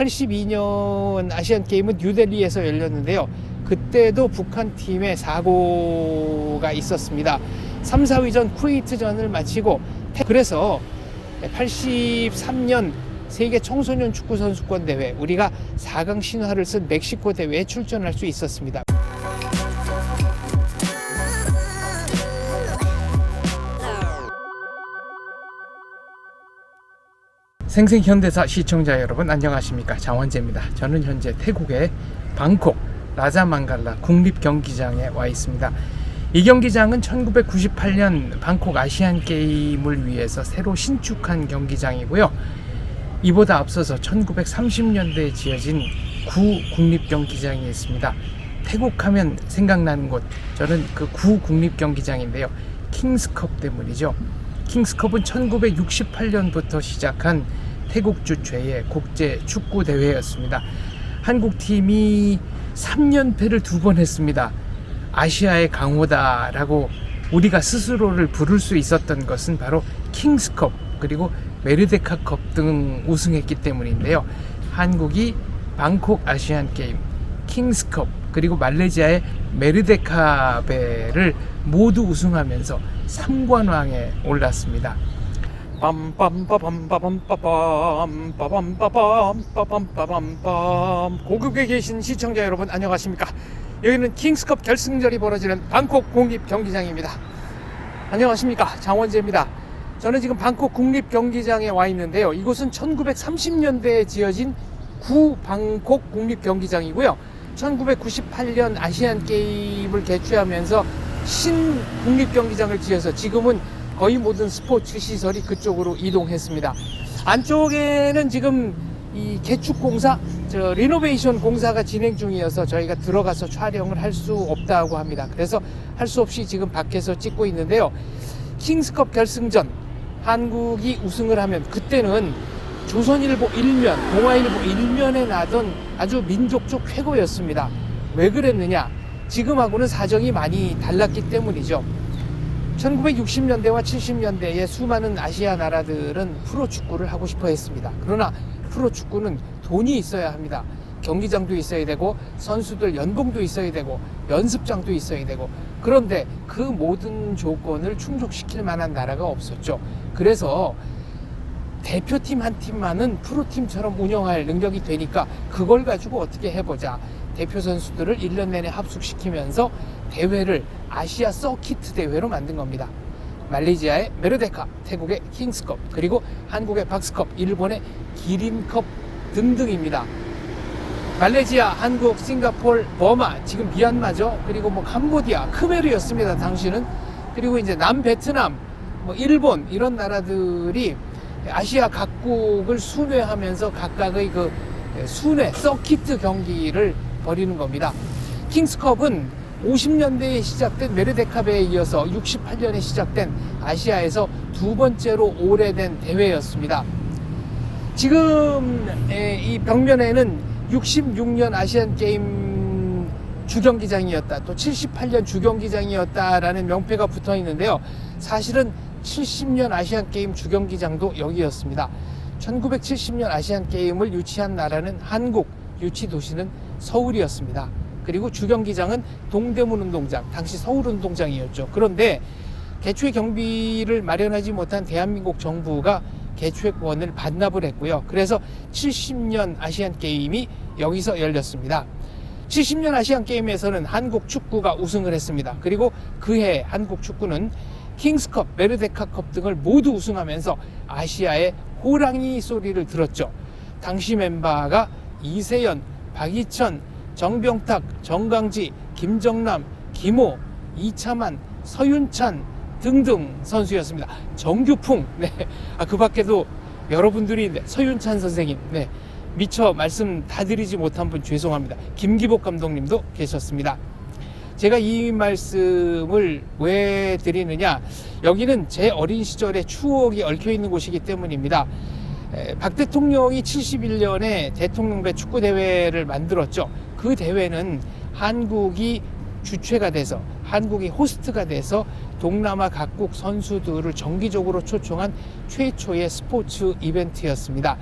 82년 아시안 게임은 뉴델리에서 열렸는데요. 그때도 북한 팀의 사고가 있었습니다. 3, 4위전 쿠웨이트전을 마치고 태- 그래서 83년 세계 청소년 축구 선수권 대회 우리가 4강 신화를 쓴 멕시코 대회에 출전할 수 있었습니다. 생생현대사 시청자 여러분 안녕하십니까 장원재입니다. 저는 현재 태국의 방콕 라자망갈라 국립경기장에 와 있습니다. 이 경기장은 1998년 방콕 아시안 게임을 위해서 새로 신축한 경기장이고요. 이보다 앞서서 1930년대에 지어진 구 국립경기장이 있습니다. 태국 하면 생각나는 곳 저는 그 구 국립경기장인데요. 킹스컵 때문이죠. 킹스컵은 1968년부터 시작한 태국 주최의 국제 축구 대회였습니다. 한국 팀이 3연패를 두 번 했습니다. 아시아의 강호다라고 우리가 스스로를 부를 수 있었던 것은 바로 킹스컵 그리고 메르데카컵 등 우승했기 때문인데요. 한국이 방콕 아시안 게임, 킹스컵 그리고 말레이시아의 메르데카베를 모두 우승하면서 3관왕에 올랐습니다. 빰빰빠밤빠밤빠밤 빠밤빠밤 빠밤빠밤빰. 고국에 계신 시청자 여러분 안녕하십니까? 여기는 킹스컵 결승전이 벌어지는 방콕 국립 경기장입니다. 안녕하십니까? 장원재입니다. 저는 지금 방콕 국립 경기장에 와 있는데요. 이곳은 1930년대에 지어진 구 방콕 국립 경기장이고요. 1998년 아시안 게임을 개최하면서 신 국립 경기장을 지어서 지금은 거의 모든 스포츠 시설이 그쪽으로 이동했습니다. 안쪽에는 지금 이 개축 공사, 저 리노베이션 공사가 진행 중이어서 저희가 들어가서 촬영을 할 수 없다고 합니다. 그래서 할 수 없이 지금 밖에서 찍고 있는데요. 킹스컵 결승전 한국이 우승을 하면 그때는 조선일보 일면, 동아일보 일면에 나던 아주 민족적 쾌거였습니다. 왜 그랬느냐? 지금하고는 사정이 많이 달랐기 때문이죠. 1960년대와 70년대에 수많은 아시아 나라들은 프로축구를 하고 싶어 했습니다. 그러나 프로축구는 돈이 있어야 합니다. 경기장도 있어야 되고 선수들 연봉도 있어야 되고 연습장도 있어야 되고 그런데 그 모든 조건을 충족시킬 만한 나라가 없었죠. 그래서 대표팀 한 팀만은 프로팀처럼 운영할 능력이 되니까 그걸 가지고 어떻게 해보자. 대표 선수들을 1년 내내 합숙시키면서 대회를 아시아 서키트 대회로 만든 겁니다. 말레이시아의 메르데카, 태국의 킹스컵, 그리고 한국의 박스컵, 일본의 기린컵 등등입니다. 말레이시아, 한국, 싱가폴, 버마, 지금 미얀마죠. 그리고 뭐 캄보디아, 크메르였습니다. 당시는. 그리고 이제 남 베트남, 뭐 일본 이런 나라들이 아시아 각국을 순회하면서 각각의 그 순회 서키트 경기를 벌이는 겁니다. 킹스컵은 50년대에 시작된 메르데카베에 이어서 68년에 시작된 아시아에서 두 번째로 오래된 대회였습니다. 지금 이 벽면에는 66년 아시안 게임 주경기장이었다, 또 78년 주경기장이었다라는 명패가 붙어 있는데요. 사실은 70년 아시안 게임 주경기장도 여기였습니다. 1970년 아시안 게임을 유치한 나라는 한국, 유치 도시는 서울이었습니다. 그리고 주경기장은 동대문 운동장, 당시 서울 운동장이었죠. 그런데 개최 경비를 마련하지 못한 대한민국 정부가 개최권을 반납을 했고요. 그래서 70년 아시안 게임이 여기서 열렸습니다. 70년 아시안 게임에서는 한국 축구가 우승을 했습니다. 그리고 그해 한국 축구는 킹스컵, 메르데카컵 등을 모두 우승하면서 아시아의 호랑이 소리를 들었죠. 당시 멤버가 이세연, 박이천, 정병탁, 정강지, 김정남, 김호, 이차만, 서윤찬 등등 선수였습니다. 정규풍, 네. 아, 그 밖에도 여러분들이 네, 서윤찬 선생님, 네. 미처 말씀 다 드리지 못한 분 죄송합니다. 김기복 감독님도 계셨습니다. 제가 이 말씀을 왜 드리느냐 여기는 제 어린 시절의 추억이 얽혀 있는 곳이기 때문입니다. 에, 박 대통령이 71년에 대통령배 축구 대회를 만들었죠. 그 대회는 한국이 주최가 돼서 한국이 호스트가 돼서 동남아 각국 선수들을 정기적으로 초청한 최초의 스포츠 이벤트였습니다.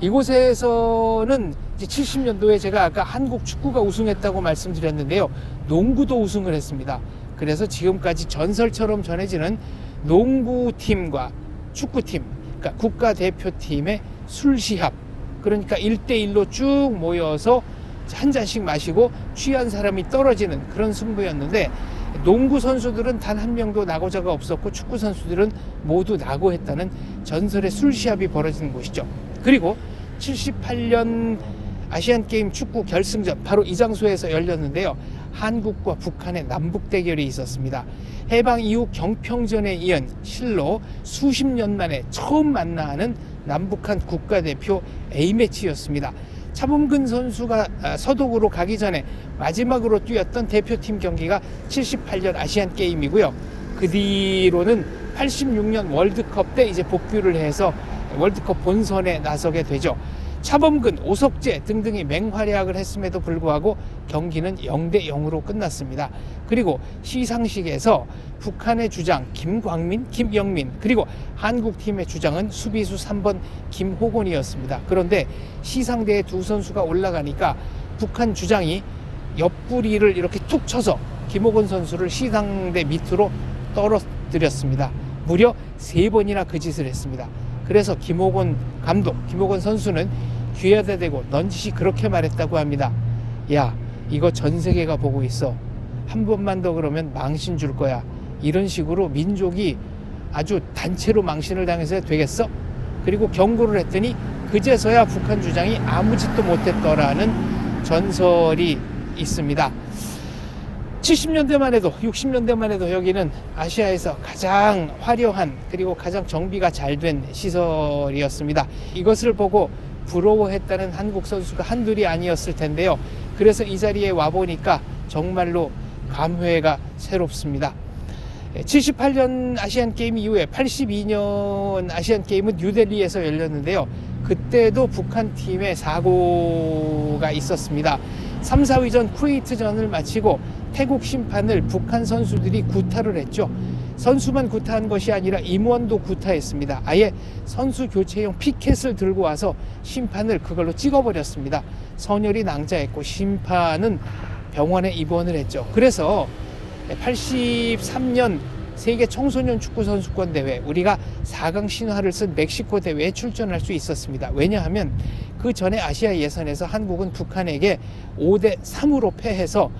이곳에서는 이제 70년도에 제가 아까 한국 축구가 우승했다고 말씀드렸는데요. 농구도 우승을 했습니다. 그래서 지금까지 전설처럼 전해지는 농구팀과 축구팀, 그러니까 국가대표팀의 술시합, 그러니까 1대1로 쭉 모여서 한 잔씩 마시고 취한 사람이 떨어지는 그런 승부였는데 농구 선수들은 단 한 명도 나고자가 없었고 축구 선수들은 모두 나고했다는 전설의 술시합이 벌어지는 곳이죠. 그리고 78년 아시안 게임 축구 결승전 바로 이 장소에서 열렸는데요. 한국과 북한의 남북 대결이 있었습니다. 해방 이후 경평전에 이은 실로 수십 년 만에 처음 만나는 남북한 국가대표 A매치였습니다. 차범근 선수가 아, 서독으로 가기 전에 마지막으로 뛰었던 대표팀 경기가 78년 아시안 게임이고요. 그 뒤로는 86년 월드컵 때 이제 복귀를 해서 월드컵 본선에 나서게 되죠. 차범근, 오석재 등등이 맹활약을 했음에도 불구하고 경기는 0대 0으로 끝났습니다. 그리고 시상식에서 북한의 주장 김광민, 김영민 그리고 한국 팀의 주장은 수비수 3번 김호곤이었습니다. 그런데 시상대에 두 선수가 올라가니까 북한 주장이 옆구리를 이렇게 툭 쳐서 김호곤 선수를 시상대 밑으로 떨어뜨렸습니다. 무려 세 번이나 그 짓을 했습니다. 그래서 김호곤 감독, 김호곤 선수는 귀에다 대고 넌지시 그렇게 말했다고 합니다. 야, 이거 전 세계가 보고 있어. 한 번만 더 그러면 망신 줄 거야. 이런 식으로 민족이 아주 단체로 망신을 당해서 되겠어? 그리고 경고를 했더니 그제서야 북한 주장이 아무 짓도 못했더라는 전설이 있습니다. 70년대만 해도 60년대만 해도 여기는 아시아에서 가장 화려한 그리고 가장 정비가 잘 된 시설이었습니다. 이것을 보고 부러워했다는 한국 선수가 한둘이 아니었을 텐데요. 그래서 이 자리에 와 보니까 정말로 감회가 새롭습니다. 78년 아시안 게임 이후에 82년 아시안 게임은 뉴델리에서 열렸는데요. 그때도 북한 팀의 사고가 있었습니다. 3, 4위전 쿠웨이트전을 마치고 태국 심판을 북한 선수들이 구타를 했죠. 선수만 구타한 것이 아니라 임원도 구타했습니다. 아예 선수 교체용 피켓을 들고 와서 심판을 그걸로 찍어버렸습니다. 선열이 낭자했고 심판은 병원에 입원을 했죠. 그래서 83년 세계 청소년 축구 선수권 대회 우리가 4강 신화를 쓴 멕시코 대회에 출전할 수 있었습니다. 왜냐하면 그 전에 아시아 예선에서 한국은 북한에게 5대 3으로 패해서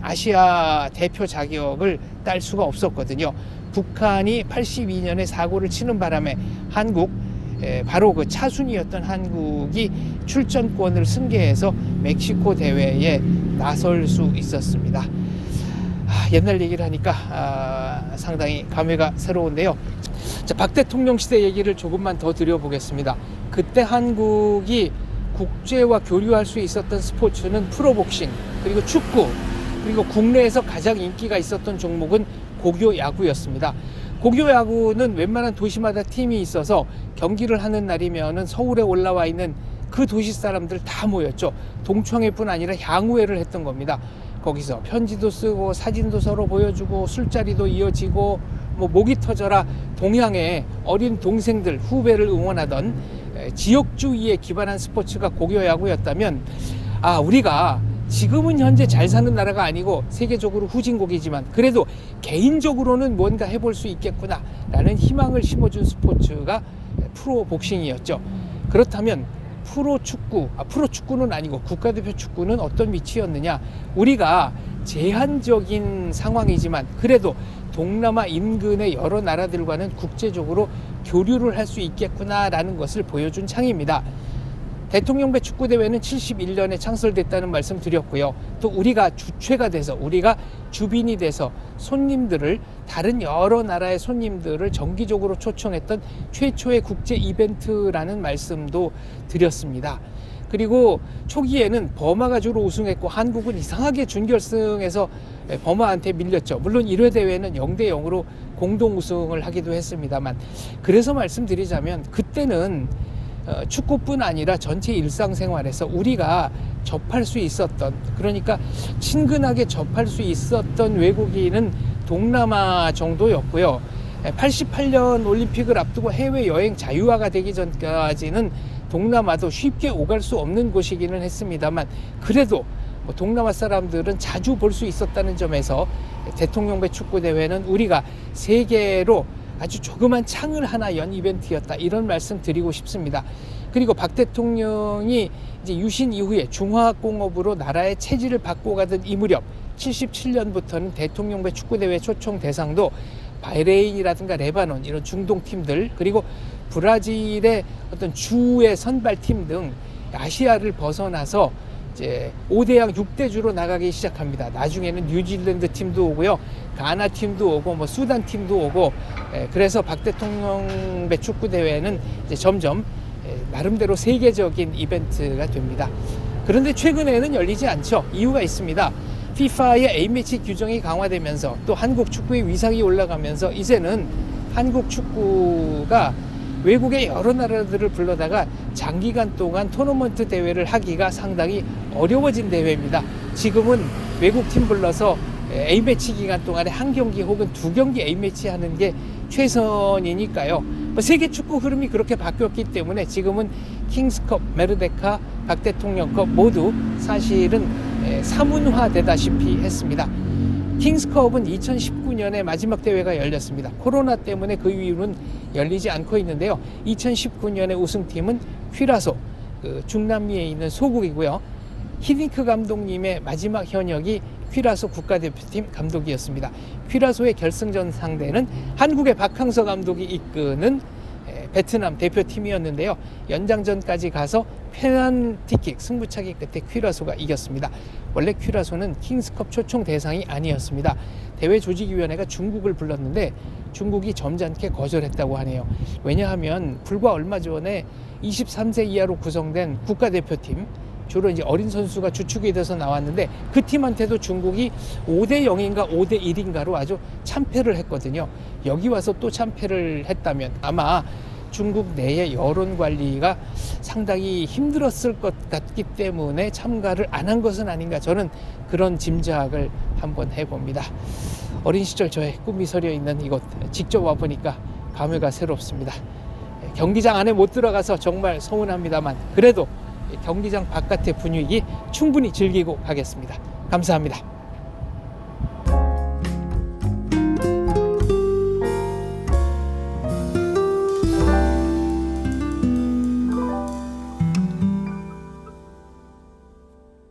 아시아 대표 자격을 딸 수가 없었거든요. 북한이 82년에 사고를 치는 바람에 한국 바로 그 차순이었던 한국이 출전권을 승계해서 멕시코 대회에 나설 수 있었습니다. 아, 옛날 얘기를 하니까 아, 상당히 감회가 새로운데요. 자, 박 대통령 시대 얘기를 조금만 더 드려보겠습니다. 그때 한국이 국제와 교류할 수 있었던 스포츠는 프로복싱, 그리고 축구, 그리고 국내에서 가장 인기가 있었던 종목은 고교 야구였습니다. 고교 야구는 웬만한 도시마다 팀이 있어서 경기를 하는 날이면은 서울에 올라와 있는 그 도시 사람들 다 모였죠. 동청회뿐 아니라 향후회를 했던 겁니다. 거기서 편지도 쓰고 사진도 서로 보여주고 술자리도 이어지고 뭐 목이 터져라 동양의 어린 동생들 후배를 응원하던 지역주의에 기반한 스포츠가 고교야구였다면 아 우리가 지금은 현재 잘 사는 나라가 아니고 세계적으로 후진국이지만 그래도 개인적으로는 뭔가 해볼 수 있겠구나 라는 희망을 심어준 스포츠가 프로 복싱이었죠 그렇다면 프로 축구, 아, 프로 축구는 아니고 국가대표 축구는 어떤 위치였느냐? 우리가 제한적인 상황이지만 그래도 동남아 인근의 여러 나라들과는 국제적으로 교류를 할 수 있겠구나라는 것을 보여준 창입니다. 대통령배 축구대회는 71년에 창설됐다는 말씀 드렸고요. 또 우리가 주최가 돼서 우리가 주빈이 돼서 손님들을 다른 여러 나라의 손님들을 정기적으로 초청했던 최초의 국제 이벤트라는 말씀도 드렸습니다. 그리고 초기에는 버마가 주로 우승했고 한국은 이상하게 준결승에서 버마한테 밀렸죠. 물론 1회 대회는 0대 0으로 공동 우승을 하기도 했습니다만 그래서 말씀드리자면 그때는 어, 축구뿐 아니라 전체 일상생활에서 우리가 접할 수 있었던 그러니까 친근하게 접할 수 있었던 외국인은 동남아 정도였고요. 88년 올림픽을 앞두고 해외 여행 자유화가 되기 전까지는 동남아도 쉽게 오갈 수 없는 곳이기는 했습니다만 그래도 뭐 동남아 사람들은 자주 볼 수 있었다는 점에서 대통령배 축구 대회는 우리가 세계로 아주 조그만 창을 하나 연 이벤트였다 이런 말씀 드리고 싶습니다. 그리고 박 대통령이 이제 유신 이후에 중화공업으로 나라의 체질을 바꿔가던 이 무렵 77년부터는 대통령배 축구 대회 초청 대상도 바이레인이라든가 레바논 이런 중동 팀들 그리고 브라질의 어떤 주의 선발팀 등 아시아를 벗어나서 이제 5대양 6대주로 나가기 시작합니다. 나중에는 뉴질랜드 팀도 오고요. 가나 팀도 오고 뭐 수단 팀도 오고 에, 그래서 박 대통령 배 축구 대회는 이제 점점 에, 나름대로 세계적인 이벤트가 됩니다. 그런데 최근에는 열리지 않죠. 이유가 있습니다. FIFA의 A매치 규정이 강화되면서 또 한국 축구의 위상이 올라가면서 이제는 한국 축구가 외국의 여러 나라들을 불러다가 장기간 동안 토너먼트 대회를 하기가 상당히 어려워진 대회입니다. 지금은 외국 팀 불러서 A매치 기간 동안에 한 경기 혹은 두 경기 A매치 하는 게 최선이니까요. 뭐 세계 축구 흐름이 그렇게 바뀌었기 때문에 지금은 킹스컵, 메르데카, 박 대통령컵 모두 사실은 에, 사문화되다시피 했습니다. 킹스컵은 2019년에 마지막 대회가 열렸습니다. 코로나 때문에 그 이후는 열리지 않고 있는데요. 2019년의 우승팀은 퀴라소, 그 중남미에 있는 소국이고요. 히딩크 감독님의 마지막 현역이 퀴라소 국가대표팀 감독이었습니다. 퀴라소의 결승전 상대는 한국의 박항서 감독이 이끄는 에, 베트남 대표팀이었는데요. 연장전까지 가서 페난티킥 승부차기 끝에 퀴라소가 이겼습니다. 원래 퀴라소는 킹스컵 초청 대상이 아니었습니다. 대회 조직위원회가 중국을 불렀는데 중국이 점잖게 거절했다고 하네요. 왜냐하면 불과 얼마 전에 23세 이하로 구성된 국가대표팀 주로 이제 어린 선수가 주축이 돼서 나왔는데 그 팀한테도 중국이 5대 0인가 5대 1인가로 아주 참패를 했거든요. 여기 와서 또 참패를 했다면 아마 중국 내의 여론 관리가 상당히 힘들었을 것 같기 때문에 참가를 안 한 것은 아닌가 저는 그런 짐작을 한번 해봅니다. 어린 시절 저의 꿈이 서려 있는 이곳 직접 와 보니까 감회가 새롭습니다. 경기장 안에 못 들어가서 정말 서운합니다만 그래도 경기장 바깥의 분위기 충분히 즐기고 가겠습니다. 감사합니다.